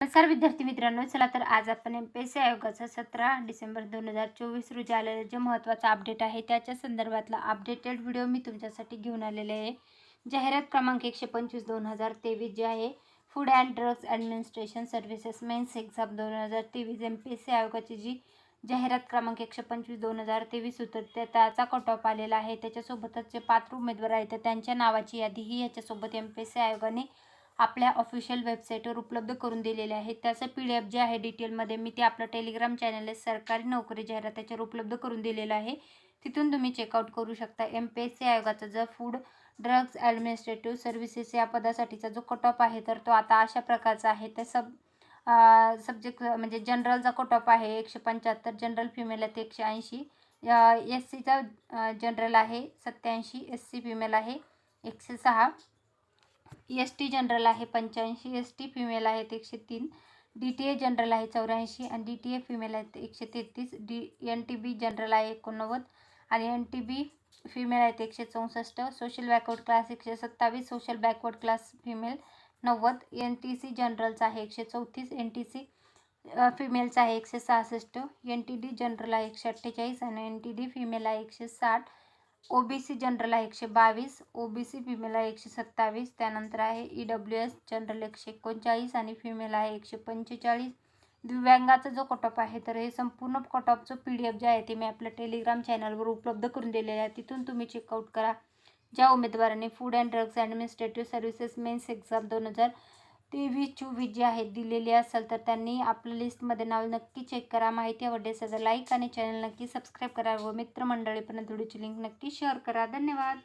नमस्कार विद्यार्थी मित्रांनो चला तर आज आपण एम पी एस सी आयोगाचा सतरा डिसेंबर दोन हजार चोवीस रोजी आलेला जे महत्त्वाचा अपडेट आहे त्याच्या संदर्भातला अपडेटेड व्हिडिओ मी तुमच्यासाठी घेऊन आलेले आहे. जाहिरात क्रमांक एकशे पंचवीस दोन हजार तेवीस जे आहे food and drugs administration services mains exam दोन हजार तेवीस एम पी एस सी आयोगाची जी जाहिरात क्रमांक एकशे पंचवीस दोन हजार तेवीस होतं त्या त्याचा कट ऑफ आलेला आहे. त्याच्यासोबतच जे पात्र उमेदवार आहेत त्यांच्या नावाची यादी ही याच्यासोबत एम पी एस सी आयोगाने आपल्या ऑफिशियल वेबसाईटवर उपलब्ध करून दिलेले आहे त्याचं पी डी एफ जे आहे डिटेलमध्ये मी ते आपलं टेलिग्राम चॅनल आहे सरकारी नोकरी जाहिरात्याच्यावर उपलब्ध करून दिलेलं आहे. तिथून तुम्ही चेकआउट करू शकता. एम पी एस सी आयोगाचा जर फूड ड्रग्ज ॲडमिनिस्ट्रेटिव्ह सर्व्हिसेस या पदासाठीचा जो कट ऑफ आहे तर तो आता अशा प्रकारचा आहे. ते सब सब्जेक्ट म्हणजे जनरलचा कट ऑफ आहे एकशे पंच्याहत्तर जनरल फिमेल आहे ते एकशे ऐंशी. एस सीचा जनरल आहे सत्याऐंशी एस सी फिमेल आहे एकशे सहा. एस टी जनरल आहे पंच्याऐंशी एस टी फिमेल आहेत एकशे तीन डी टी ए जनरल आहे चौऱ्याऐंशी आणि डी टी ए फिमेल आहेत एकशे तेहतीस D N T B general आहे एकोणनव्वद आणि एन टी बी फिमेल आहेत एकशे चौसष्ट सोशल बॅकवर्ड क्लास एकशे सत्तावीस सोशल बॅकवर्ड क्लास फिमेल नव्वद एन टी सी जनरलचा आहे एकशे चौतीस एन टी सी फिमेलचा आहे एकशे सहासष्ट एन टी डी जनरल आहे एकशे अठ्ठेचाळीस आणि एन टी डी फिमेल आहे एकशे साठ ओ बी सी जनरल आहे एकशे बावीस ओ बी सी फिमेल आहे एकशे सत्तावीस त्यानंतर आहे ई डब्ल्यू एस जनरल एकशे एकोणचाळीस आणि फिमेल आहे एकशे पंचेचाळीस. दिव्यांगाचा जो कटॉप आहे तर हे संपूर्ण कटॉपचं पी डी एफ जे आहे ते मी आपल्या टेलिग्राम चॅनलवर उपलब्ध करून दिलेले आहे. तिथून तुम्ही चेकआउट करा. ज्या उमेदवारांनी food and drugs administrative services mains exam दोन हजार तेवीस चोवीस जे आहेत दिलेली असेल तर त्यांनी आपलं लिस्टमध्ये नाव नक्की चेक करा. माहिती आवडली असेल तर लाईक आणि चॅनल नक्की सबस्क्राईब करा व मित्रमंडळीपर्यंत व्हिडिओची लिंक नक्की शेअर करा. धन्यवाद.